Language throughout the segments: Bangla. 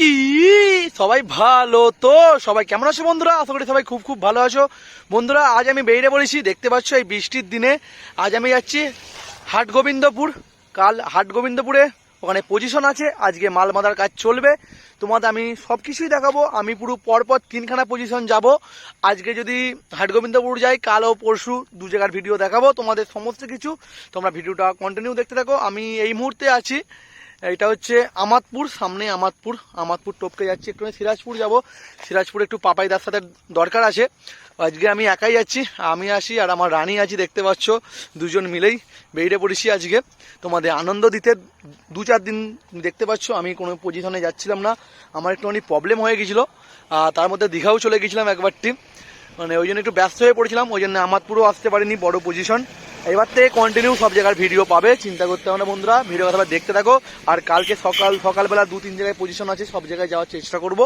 কি? সবাই ভালো তো? সবাই কেমন আছো বন্ধুরা? আশা করি সবাই খুব খুব ভালো আছো। বন্ধুরা, আজ আমি বেরিয়ে পড়েছি, দেখতে পাচ্ছ এই বৃষ্টির দিনে। আজ আমি যাচ্ছি হাট গোবিন্দপুর কাল হাট গোবিন্দপুরে ওখানে পজিশন আছে। আজকে মাল মাদার কাজ চলবে। তোমাদের আমি সব কিছুই দেখাবো। আমি পুরো পরপর তিনখানা পজিশন যাব। আজকে যদি হাট গোবিন্দপুর যাই, কাল ও পরশু দু জায়গার ভিডিও দেখাবো। তোমাদের সমস্ত কিছু তোমরা ভিডিওটা কন্টিনিউ দেখতে থাকো। আমি এই মুহূর্তে আছি এটা হচ্ছে আমাদপুর সামনে আমাদপুর আমাদপুর টপকে যাচ্ছি একটু সিরাজপুর যাব। সিরাজপুর একটু পাপাই পাপাইদার সাথে দরকার আছে। আজকে আমি একাই যাচ্ছি, আমি আসি আর আমার রানী আছি, দেখতে পাচ্ছ। দুজন মিলেই বেরিয়ে পড়েছি আজকে। তোমাদের আনন্দ দিতে দু চার দিন দেখতে পাচ্ছ, আমি কোনো পজিশনে যাচ্ছিলাম না। আমার একটুখানি প্রবলেম হয়ে গেছিল। তার মধ্যে দীঘাও চলে গেছিলাম একবারটি। মানে ওই জন্য একটু ব্যস্ত হয়ে পড়েছিলাম, ওই জন্য আমাদপুরও আসতে পারিনি, বড় পজিশন এবার থেকে কন্টিনিউ সব জায়গার ভিডিও পাবে, চিন্তা করতে হবে না বন্ধুরা ভিডিও কথা দেখতে থাকো। আর কালকে সকাল, সকালবেলা দু, তিন জায়গায় পজিশন আছে, সব জায়গায় যাওয়ার চেষ্টা করব।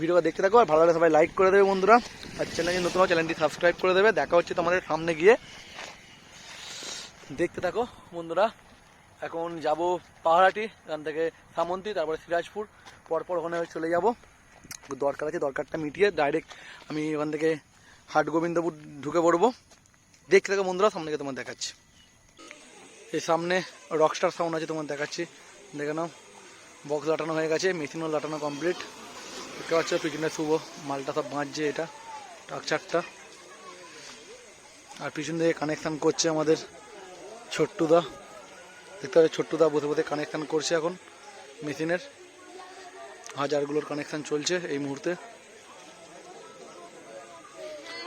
ভিডিওটা দেখতে থাকো, আর ভালো লাগলে সবাই লাইক করে দেবে বন্ধুরা। আর চ্যানেল নতুন চ্যানেলটি সাবস্ক্রাইব করে দেবে। দেখা হচ্ছে তোমাদের সামনে গিয়ে। দেখতে থাকো বন্ধুরা। এখন যাব পাহাড়াটি, এখান থেকে সামন্তী, তারপরে সিরাজপুর। পরপর ওখানে চলে যাব। দরকার আছে, দরকারটা মিটিয়ে ডাইরেক্ট আমি ওখান থেকে হাট গোবিন্দপুর ঢুকে পড়ব। দেখতে থাকো বন্ধুরা, সামনে তোমার দেখাচ্ছি। এই সামনে রকস্টার সাউন্ড আছে তোমার দেখাচ্ছি। দেখে নাও বক্স লাটানো হয়ে গেছে মেশিনও লাটানো কমপ্লিট দেখতে পাচ্ছ, পিছনে শুভ, মালটা সব বাঁচছে এটা টাকচারটা আর পিছন থেকে কানেকশান করছে আমাদের ছোট্টুদা। দেখতে পাচ্ছি, ছোট্টুদা বসে বসে কানেকশান করছে এখন মেশিনের হাজারগুলোর কানেকশান চলছে এই মুহূর্তে।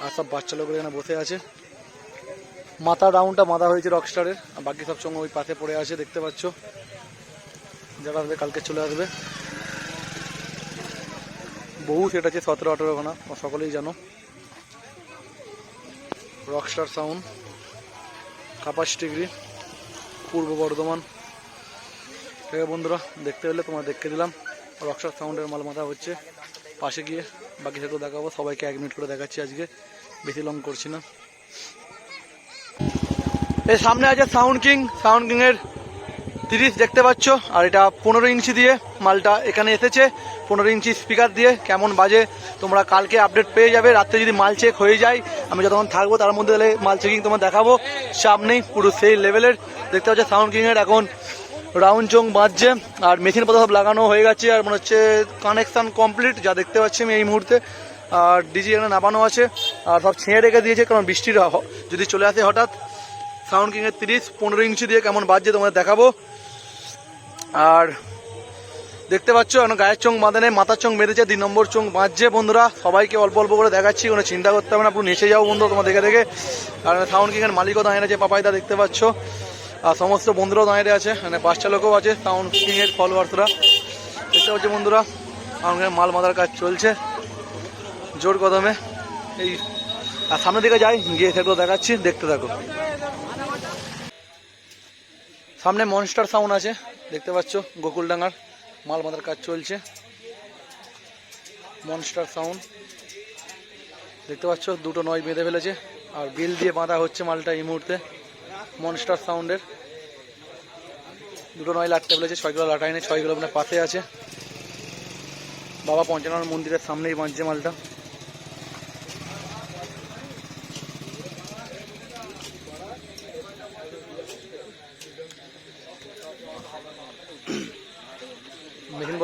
আর সব বাচ্চা লোকের এখানে বসে আছে। মাথা রাউন্ডটা মাথা হয়েছে রকস্টারের আর বাকি সব সঙ্গে ওই পাশে পড়ে আছে, দেখতে পাচ্ছ। যারা আসবে কালকে চলে আসবে। বহু সেট আছে, সতেরো, আঠেরো খানা ও সকলেই জানো। রকস্টার সাউন্ড কাপাস ডিগ্রি, পূর্ব বর্ধমান। ঠিক বন্ধুরা, দেখতে পেলে তোমার দেখতে দিলাম। রকস্টার সাউন্ডের মাল মাথা হচ্ছে। পাশে গিয়ে বাকি সেটাও দেখাবো, সবাইকে এক মিনিট করে দেখাচ্ছি আজকে। বেশি লং করছি না। এর সামনে আছে সাউন্ড কিং সাউন্ড কিং এর তিরিশ দেখতে পাচ্ছ, আর এটা পনেরো ইঞ্চি দিয়ে মালটা এখানে এসেছে। পনেরো ইঞ্চি স্পিকার দিয়ে কেমন বাজে, তোমরা কালকে আপডেট পেয়ে যাবে। রাত্রে যদি মাল চেক হয়ে যায়, আমি যতক্ষণ থাকব তার মধ্যে তাহলে মাল চেকিং তোমার দেখাবো। সামনেই পুরো সেই লেভেলের দেখতে পাচ্ছ সাউন্ড কিং এর এখন রাউন্ড চোং বাজছে, আর মেশিন পত্র সব লাগানো হয়ে গেছে, আর মনে হচ্ছে কানেকশন কমপ্লিট যা দেখতে পাচ্ছি আমি এই মুহূর্তে। আর ডিজি এখানে নামানো আছে, আর সব ছেঁড়ে রেখে দিয়েছে, কারণ বৃষ্টির যদি চলে আসে হঠাৎ। সাউন্ড কিংয়ের তিরিশ, পনেরো ইঞ্চি দিয়ে কেমন বাজছে তোমাদের দেখাবো। আর দেখতে পাচ্ছ, এখন গায়ের চোখ বাঁধে নেই, মাথার চোখ বেঁধেছে দুই নম্বর চোখ বাঁধছে বন্ধুরা। সবাইকে অল্প অল্প করে দেখাচ্ছি, কোনো চিন্তা করতে হবে না, পুরো নেচে যাও বন্ধু তোমার দেখে দেখে। আর সাউন্ড কিংয়ের মালিকও দাঁড়িয়ে আছে পাপাইদা দেখতে পাচ্ছ। আর সমস্ত বন্ধুরাও দাঁড়িয়ে আছে মানে পাঁচ লোকও আছে সাউন্ড কিংয়ের ফলোয়ার্সরা দেখতে পাচ্ছ বন্ধুরা আমাদের মাল মাদার কাজ চলছে। জোর কদমে। এই, আর সামনের দিকে যাই, গিয়ে সেগুলো দেখাচ্ছি, দেখতে থাকো। সামনে মনস্টার সাউন্ড আছে, দেখতে পাচ্ছ, গোকুলডাঙ্গার মাল মাদার কাজ চলছে। মনস্টার সাউন্ড দেখতে পাচ্ছ, দুটো নয় বেঁধে ফেলেছে, আর বিল দিয়ে বাঁধা হচ্ছে মালটা এই মুহূর্তে মনস্টার সাউন্ডের দুটো নয় লাটতে ফেলেছে ছয়গুলো লাটাইনে ছয়গুলো আপনার পাশে আছে। বাবা পঞ্চানন মন্দিরের সামনেই বাঁধছে মালটা মেশিন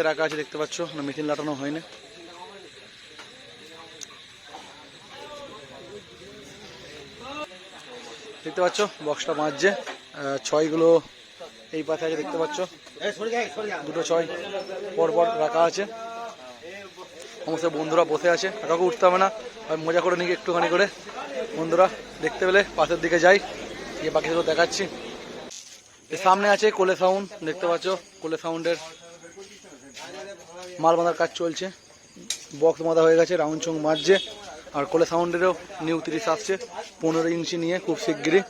পাশে রাখা আছে দেখতে পাচ্ছ? না মেশিন লাটানো হয়নি। দেখতে পাচ্ছ? বক্সটা আহ, ছয়গুলো এই পাশে আছে দেখতে পাচ্ছ? দুটো ছয় পর পর রাখা আছে। সমস্ত বন্ধুরা বসে আছে। কাউকে উঠতে হবে না। আমি মজা করে নিই একটুখানি করে। বন্ধুরা দেখতে পেলে পাশের দিকে যাই। গিয়ে বাকিগুলো দেখাচ্ছি। সামনে আছে কোলে সাউন্ড দেখতে পাচ্ছ? কোলে সাউন্ডের মাল বাঁধার কাজ চলছে। বক্স বাঁধা হয়ে গেছে, রাউন্ড চং মারছে আর কোলে সাউন্ডেরও নিউ তিরিশ আসছে। পনেরো ইঞ্চি নিয়ে খুব শিগগিরই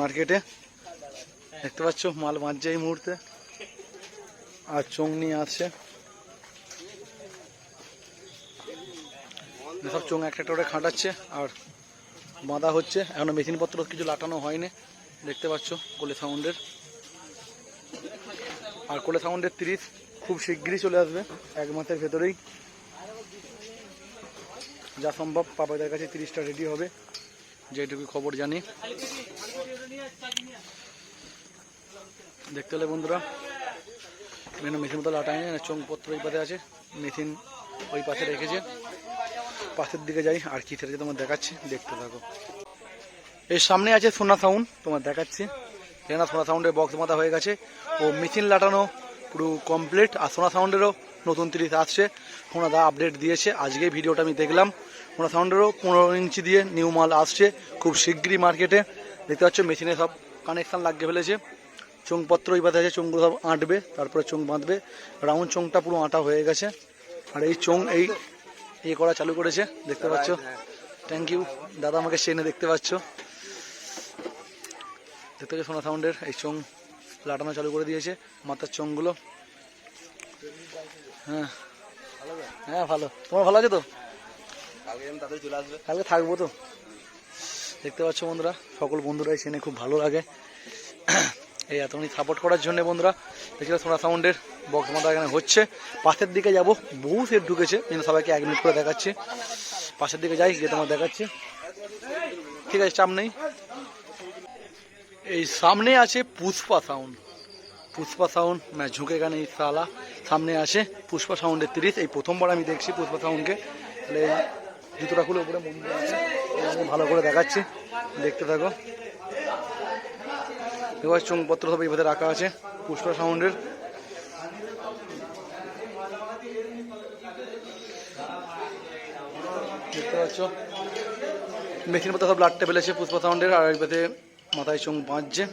মার্কেটে। দেখতে পাচ্ছ, মাল বাঁধছে এই মুহূর্তে। আর চং নিয়ে আসছে। সব চোঙ একটা একটা করে খাটাচ্ছে, আর বাঁধা হচ্ছে। এখনও মেশিনপত্র কিছু লাটানো হয়নি। দেখতে পাচ্ছ, কোলে সাউন্ডের। আর কোলে সাউন্ডের তিরিশ খুব শিগগিরই চলে আসবে, এক মাসের ভেতরেই। যা সম্ভব, পাপাদের কাছে তিরিশটা রেডি হবে, যেটুকু খবর জানি। দেখতে হলে বন্ধুরা মেনু মেশিন মতো লাটাই লাটায়নি চোংপত্র ওই পাশে আছে, মেশিন ওই পাশে রেখেছে। পাশের দিকে যাই, আর কি সেটা তোমার দেখাচ্ছি, দেখতে থাকো। এর সামনে আছে সোনা সাউন্ড তোমার দেখাচ্ছি। এখানে সোনা সাউন্ডের বক্স মাথা হয়ে গেছে। ও মেশিন লাটানো পুরো কমপ্লিট আর সোনা সাউন্ডেরও নতুন তিরিশ আসছে। সোনাদা আপডেট দিয়েছে। আজকে ভিডিওটা আমি দেখলাম। সোনা সাউন্ডেরও পনেরো ইঞ্চি দিয়ে নিউ মাল আসছে। খুব শিগগিরই মার্কেটে দেখতে পাচ্ছ মেশিনে সব কানেকশান লাগিয়ে ফেলেছে। চোংপত্র ওই পাতে আছে চোংগুলো সব আঁটবে। তারপরে চোং বাঁধবে। রাউন্ড চোংটা পুরো আঁটা হয়ে গেছে। আর এই চোং এই ইয়ে করা চালু করেছে। দেখতে পাচ্ছ? থ্যাংক ইউ দাদা আমাকে চেনে দেখতে পাচ্ছ। দেখতে পাচ্ছ সোনা সাউন্ডের এই চোং। লাটানো চালু করে দিয়েছে মাথার চোংগুলো হ্যাঁ। হ্যাঁ ভালো। তোমার ভালো আছে তো? কালকে থাকব তো। দেখতে পাচ্ছ বন্ধুরা সকল বন্ধুরাই চেনে খুব ভালো লাগে। এই এতখানি সাপোর্ট করার জন্য বন্ধুরা দেখছিলাম সোনা সাউন্ডের বক্স মাথা এখানে হচ্ছে। পাশের দিকে যাব বহু সেট ঢুকেছে কিন্তু সবাইকে এক মিনিট করে দেখাচ্ছি। পাশের দিকে যাই গিয়ে তোমার দেখাচ্ছি। ঠিক আছে চাপ নেই। এই সামনে আছে Pushpa sound Pushpa sound match ঝুঁকে গানে সালা সামনে আছে পুষ্পা সাউন্ডের তিরিশ। এই প্রথমবার আমি দেখছি পুষ্পা সাউন্ডকে তাহলে জুতোটা খুলে উপরে মন্দির আছে ভালো করে দেখাচ্ছি। দেখতে থাকো। এবার চুংপত্র সব এইভাবে রাখা আছে পুষ্পা সাউন্ডের দেখতে পাচ্ছ? মেশিন মতো সব লাটতে ফেলেছে পুষ্পা সাউন্ডের আর এইভাবে মাথায় চোখ বাঁধছে।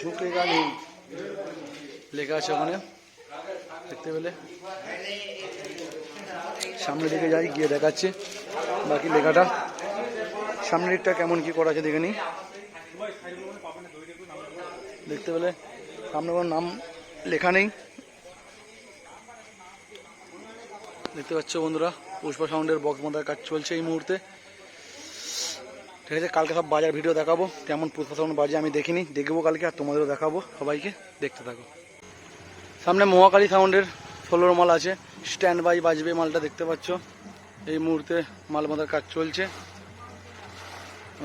ঝুঁকে গানি লেখা আছে ওখানে, দেখতে পেলে। সামনের দিকে যাই, গিয়ে দেখাচ্ছে বাকি লেখাটা। সামনের দিকটা কেমন কি করা আছে দেখে নিই। দেখতে পেলে, সামনে কোনো নাম লেখা নেই। দেখতে পাচ্ছ বন্ধুরা, পুষ্পা সাউন্ডের বক্স মাথার কাজ চলছে এই মুহূর্তে। ঠিক আছে, কালকে সব বাজার ভিডিও দেখাবো। কেমন পুষ্পা সাউন্ড বাজে আমি দেখিনি, দেখব কালকে আর তোমাদেরও দেখাবো, সবাইকে দেখতে থাকো। সামনে মহাকালী সাউন্ডের ষোলোর মাল আছে স্ট্যান্ড বাই বাজবে মালটা দেখতে পাচ্ছ। এই মুহূর্তে মাল মাথার কাজ চলছে।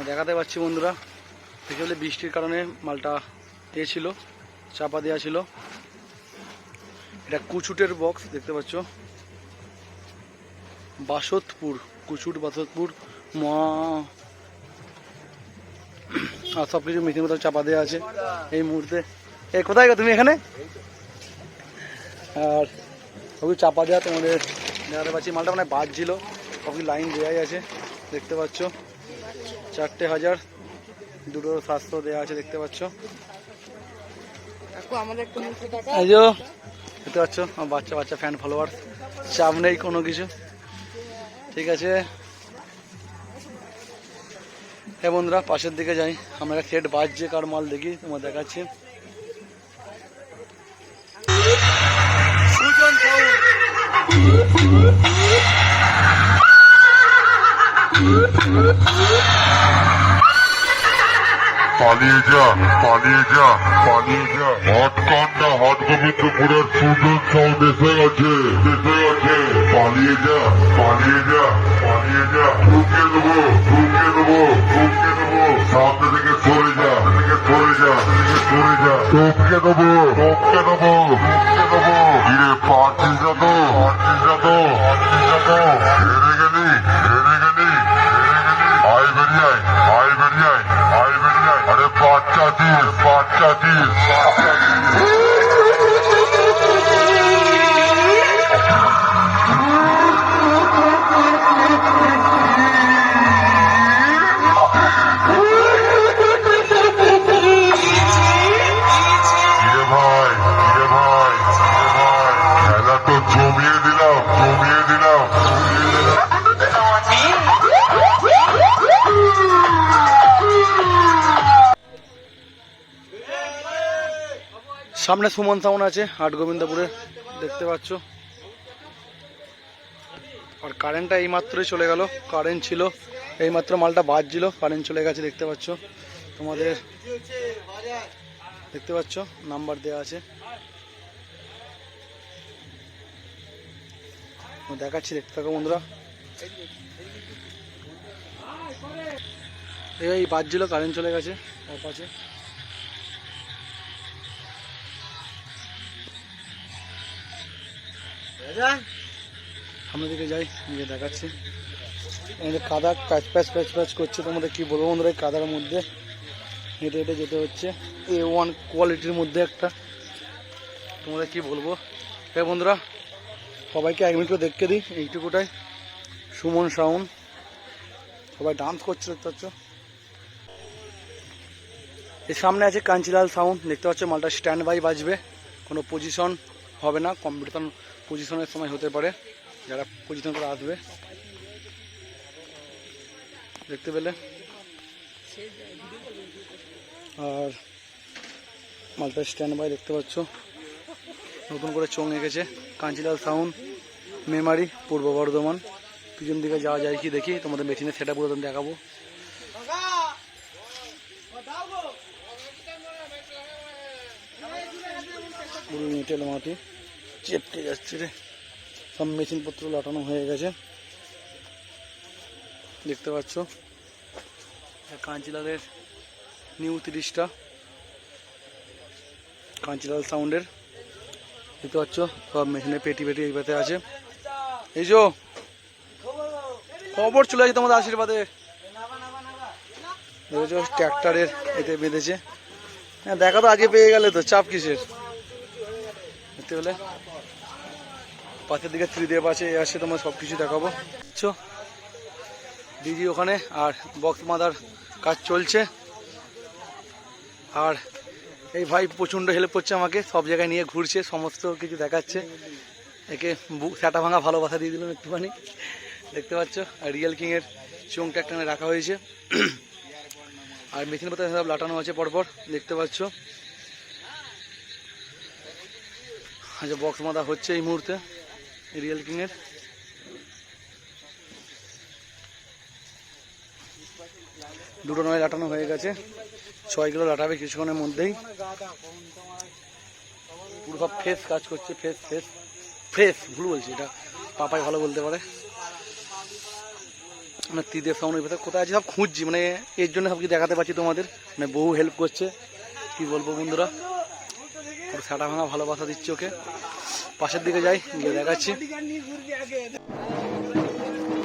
দেখাতে পাচ্ছি বন্ধুরা বলে বৃষ্টির কারণে মালটা এ ছিল, চাপা দেওয়া ছিল। এটা কুচুটের বক্স দেখতে পাচ্ছ। বাসতপুর কুচুট বাসতপুর মা আর সব কিছু মেশিন মতো চাপা দেওয়া আছে এই মুহূর্তে। এ কোথায় গো তুমি এখানে? আর সবই চাপা দেওয়া তোমাদের দেখাতে পাচ্ছি মালটা মানে বাজছিল। সবই লাইন দেওয়াই আছে দেখতে পাচ্ছ। চারটে হাজার দুটো সাতশো দেওয়া আছে দেখতে পাচ্ছ। এই দেখতে পাচ্ছ আমার বাচ্চা বাচ্চা ফ্যান ফলোয়ার চাপ নেই কোনো কিছু। ঠিক আছে? হ্যাঁ বন্ধুরা, পাশের দিকে যাই। আমরা সেট বাজছে, কার মাল দেখি তোমার দেখাচ্ছি। সুজন সাউন্ড পালিয়ে যা পালিয়ে যা পালিয়ে যা। হট কান্না হট গোবিন্দপুরের সুজন সাউন্ড এসে গেছে এসে গেছে পালিয়ে যা পালিয়ে যা পালিয়ে যা। ঢুকে দেবো ঢুকে দেবো ঢুকে দেবো। সামনে থেকে সরে যা থেকে সরে যা থেকে সরে যা। টপকে দেবো টপকে দেবো টপকে দেবো। হিরে পাচ্ছিস না তো পাচ্ছিস না তো পাচ্ছিস না তো সামনে সুমন সাউন্ড আছে হাট গোবিন্দপুরে দেখতে পাচ্ছ। আর কারেন্টটা এইমাত্রই চলে গেল কারেন্ট ছিল, এইমাত্র মালটা বাজছিল কারেন্ট চলে গেছে, দেখতে পাচ্ছ। তোমাদের দেখতে পাচ্ছ নাম্বার দেওয়া আছে। দেখাচ্ছি, দেখতে থাকো বন্ধুরা। এই বাজছিল কারেন্ট চলে গেছে অফ আছে সামনের দিকে যাই, গিয়ে দেখাচ্ছি। আমাদের কাদা প্যাচ প্যাচ প্যাচ প্যাচ করছে, তোমাদের কি বলব বন্ধুরা কাদার মধ্যে হেঁটে হেঁটে যেতে হচ্ছে। এ ওয়ান কোয়ালিটির মধ্যে একটা। তোমাদের কি বলব? হ্যাঁ বন্ধুরা, সবাইকে এক মিনিট দেখতে দিই, এইটুকুটাই। সুমন শাওন, সবাই ডান্স করছে, দেখতে পাচ্ছ? এর সামনে আছে কাঞ্চিলাল সাউন্ড দেখতে পাচ্ছ মালটা স্ট্যান্ড বাই বাজবে, কোনো পজিশন হবে না, কম্পিটিশন পজিশনের সময় হতে পারে। যারা পজিশন করে আসবে। দেখতে পেলে। আর মালটা স্ট্যান্ড বাই দেখতে পাচ্ছ। নতুন করে চোং এঁকেছে। কাঞ্চিলাল সাউন্ড মেমারি পূর্ব বর্ধমান। পিছন দিকে যাওয়া যায় কি দেখি। তোমাদের মেশিনের সেটা পুরো দেখাবো। পুরো এঁটেল মাটি চেপকে যাচ্ছে রে। সব মেশিনপত্র লাটানো হয়ে গেছে। দেখতে পাচ্ছ? কাঞ্চিলালের নিউ তিরিশটা। কাঞ্চিলাল সাউন্ডের। দেখতে পাচ্ছ? সব মেশিনে পেটি পেটি এই পাতে আছে। এই যো খবর চলে আছে তোমাদের আশীর্বাদে। ট্র্যাক্টরের এতে বেঁধেছে। হ্যাঁ দেখা তো আগে পেয়ে গেলে তো, চাপ কিসের? দেখতে পেলে পাশের দিকে ত্রিদেব আছে, এ আসে তোমার সব কিছু দেখাবো দিদি ওখানে, আর বক্স মাদার কাজ চলছে। আর এই ভাই প্রচণ্ড হেল্প করছে আমাকে, সব জায়গায় নিয়ে ঘুরছে, সমস্ত কিছু দেখাচ্ছে। একে বুক স্যাটা ভাঙা ভালোবাসা দিয়ে দিলাম একটুখানি। দেখতে পাচ্ছ? আর রিয়েল কিংয়ের চোংটা একটা রাখা হয়েছে। আর মেশিন পাতা সব লাটানো আছে পরপর, দেখতে পাচ্ছ? আচ্ছা বক্স মাদা হচ্ছে এই মুহূর্তে রিয়েল কিংয়ের দুটো নয় লাটানো হয়ে গেছে। ছয় কিলো লাটাবে কিছুক্ষণের মধ্যেই। পুরো সব ফ্রেশ কাজ করছে ফ্রেশ ফ্রেশ ফ্রেশ ভুল বলছি এটা। পাপাই ভালো বলতে পারে। মানে ত্রিদেব সাউন্ডের ভেতরে কোথায় আছে সব খুঁজছি মানে এর জন্য সব কিছু দেখাতে পারছি তোমাদের। মানে বহু হেল্প করছে। কি বলব বন্ধুরা? সাটা ভাঙা ভালোবাসা দিচ্ছে ওকে। পাশের দিকে যাই, গিয়ে দেখাচ্ছি।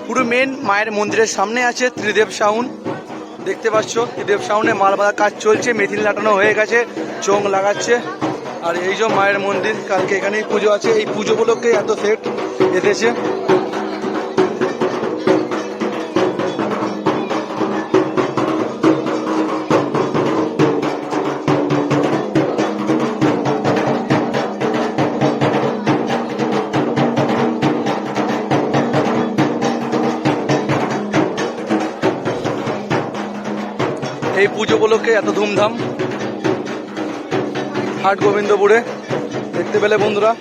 পুরো মেন মায়ের মন্দিরের সামনে আছে ত্রিদেব সাউন দেখতে পাচ্ছ, ত্রিদেব সাউনে মাল বাঁধার কাজ চলছে মেথিন লাটানো হয়ে গেছে, চোং লাগাচ্ছে। আর এই যে মায়ের মন্দির, কালকে এখানেই পুজো আছে, এই পুজোগুলোকে এত সেট এসেছে। এই পুজো উপলক্ষে এত ধুমধাম। হাট গোবিন্দপুরে। দেখতে পেলে বন্ধুরা।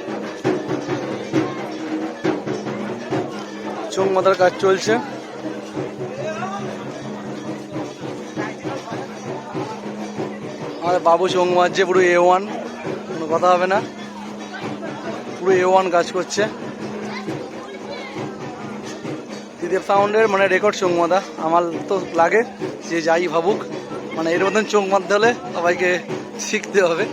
চোখ মাথার কাজ চলছে। আর বাবু চোখ মারছে, পুরো এ ওয়ান কোনো কথা হবে না। পুরো এ ওয়ান কাজ করছে। ত্রিদেব সাউন্ডের মানে রেকর্ড চোখ মাথা। আমার তো লাগে যে যাই ভাবুক। মানে এর মতন চোখ মারতে হলে সবাইকে শিখতে হবে।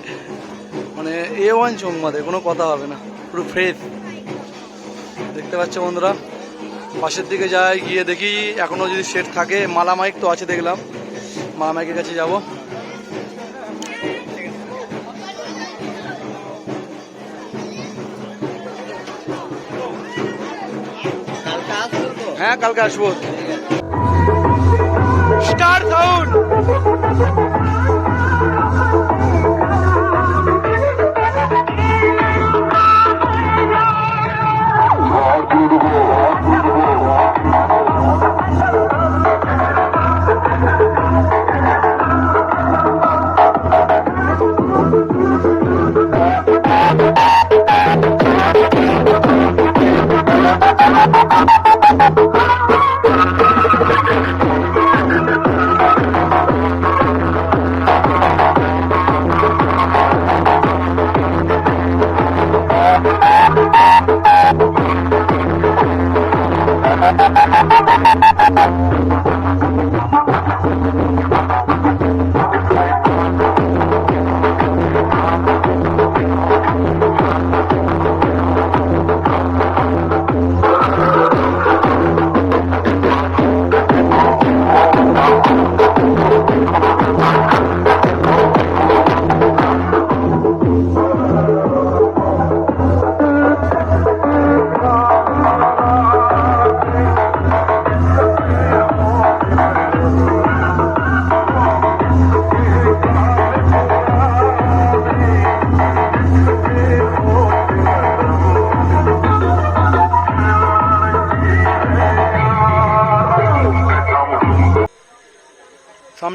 মানে এ ওয়ান চোখ মারে কোনো কথা হবে না, পুরো ফ্রেশ দেখতে পাচ্ছ বন্ধুরা, পাশের দিকে যাই, গিয়ে দেখি এখনও যদি সেট থাকে, মালা মাইক তো আছে দেখলাম। মালা মাইকের কাছে যাব। হ্যাঁ কালকে আসব। Star sound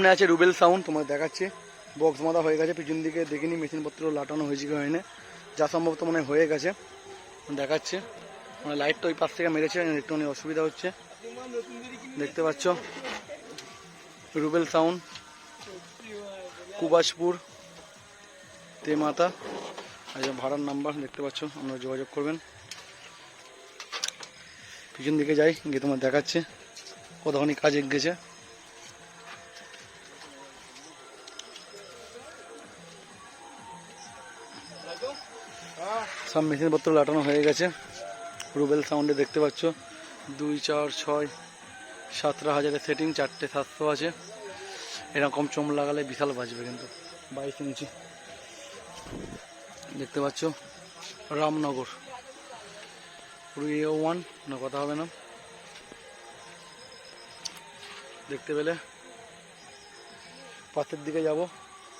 সামনে আছে রুবেল সাউন্ড তোমার দেখাচ্ছি। বক্স মাথা হয়ে গেছে, পিছন দিকে দেখিনি, মেশিনপত্র লাটানো হয়েছে কি হয়নি। যা সম্ভবত মনে হয় গেছে। দেখাচ্ছে। মানে লাইটটা ওই পাশ থেকে মেরেছে, একটুখানি অসুবিধা হচ্ছে। দেখতে পাচ্ছ? রুবেল সাউন্ড, কুবাসপুর, তেমাতা। আর ভাড়ার নাম্বার দেখতে পাচ্ছ? আপনারা যোগাযোগ করবেন। পিছন দিকে যাই, গিয়ে তোমার দেখাচ্ছে। কতখানি কাজ এগিয়েছে। সব মেশিনপত্র লাটানো হয়ে গেছে। রুবেল সাউন্ডে দেখতে পাচ্ছ। দুই, চার, ছয় সতেরো হাজারের সেটিং চারটে সাতশো আছে। এরকম চোম লাগালে বিশাল বাজবে কিন্তু। বাইশ ইঞ্চি। দেখতে পাচ্ছ, রামনগর। পুরো এ ওয়ান না কথা হবে না। দেখতে পেলে। পাশের দিকে যাব।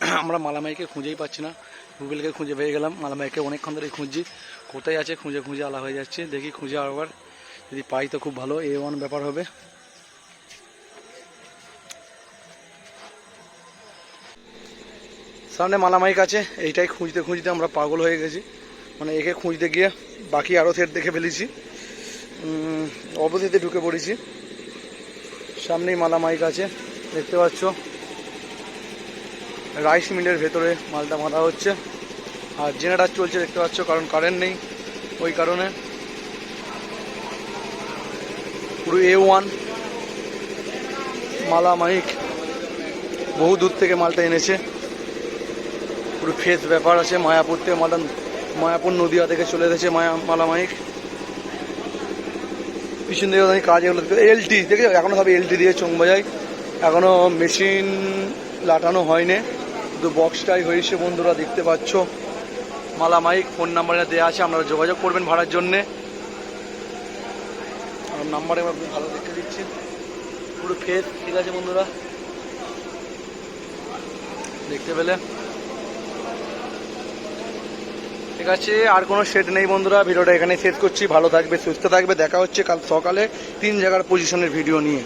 আমরা মালামাইকে খুঁজেই পাচ্ছি না। গুগলকে খুঁজে পেয়ে গেলাম, মালামাইকে অনেকক্ষণ ধরে খুঁজছি। কোথায় আছে? খুঁজে খুঁজে আলা হয়ে যাচ্ছে। দেখি খুঁজে আবার যদি পাই তো খুব ভালো। এ ওয়ান ব্যাপার হবে। সামনে মালামাইক আছে। এইটাই খুঁজতে খুঁজতে আমরা পাগল হয়ে গেছি। মানে একে খুঁজতে গিয়ে বাকি আরও সেট দেখে ফেলেছি। অবধিতে ঢুকে পড়েছি। সামনেই মালামাইক আছে। দেখতে পাচ্ছ? রাইস মিলের ভেতরে মালটা বাঁধা হচ্ছে। আর জেনারেটার চলছে দেখতে পাচ্ছ, কারণ কারেন্ট নেই ওই কারণে। পুরো এ ওয়ান মালা মাইক বহু দূর থেকে মালটা এনেছে। পুরো ফেস ব্যাপার আছে, মায়াপুর থেকে মালটা মায়াপুর নদীয়া থেকে চলে এসেছে মায়া, মালা মাইক পিছন দিকে কাজ এগুলো এলটি দেখে এখনও সব এলটি দিয়ে চোং বাজাই এখনও মেশিন লাটানো হয়নি। শুধু বক্সটাই হয়েছে বন্ধুরা, দেখতে পাচ্ছ। মালা মাইক ফোন নাম্বারটা দেওয়া আছে, আপনারা যোগাযোগ করবেন ভাড়ার জন্যে। আর নাম্বারে আমি ভালো দেখতে দিচ্ছি। পুরো ফেস ঠিক আছে বন্ধুরা? দেখতে পেলে? ঠিক আছে, আর কোনো সেট নেই বন্ধুরা। ভিডিওটা এখানে শেষ করছি। ভালো থাকবে, সুস্থ থাকবে। দেখা হচ্ছে কাল সকালে তিন জায়গার পজিশনের ভিডিও নিয়ে।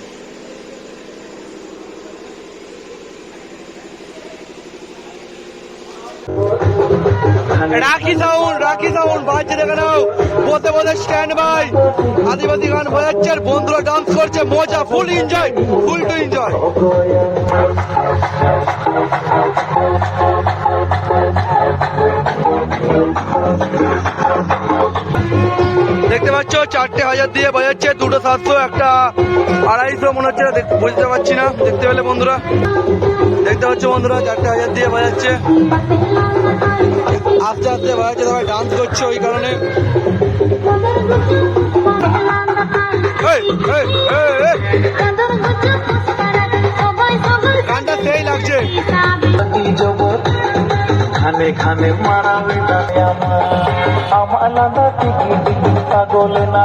রাখি সাউন্ড রাখি সাউন্ড বাজছে দেখে নাও। বসে বসে স্ট্যান্ড বাই আদিবাসী গান বাজাচ্ছে আর বন্ধুরা ডান্স করছে, মজা full enjoy full to enjoy চারটে হাজার দিয়ে বাজাচ্ছে দুটো সাতশো একটা আড়াইশো মনে হচ্ছে না বুঝতে পারছি না দেখতে পেলে বন্ধুরা। দেখতে পাচ্ছ বন্ধুরা চারটে হাজার দিয়ে বাজাচ্ছে। আস্তে আস্তে বাজাচ্ছে সবাই ডান্স করছে ওই কারণে। এই, এই, এই, এই, সেই লাগছে। খানে খানে মারাবে আমার আলাদা টিকি টিকি পাগলে না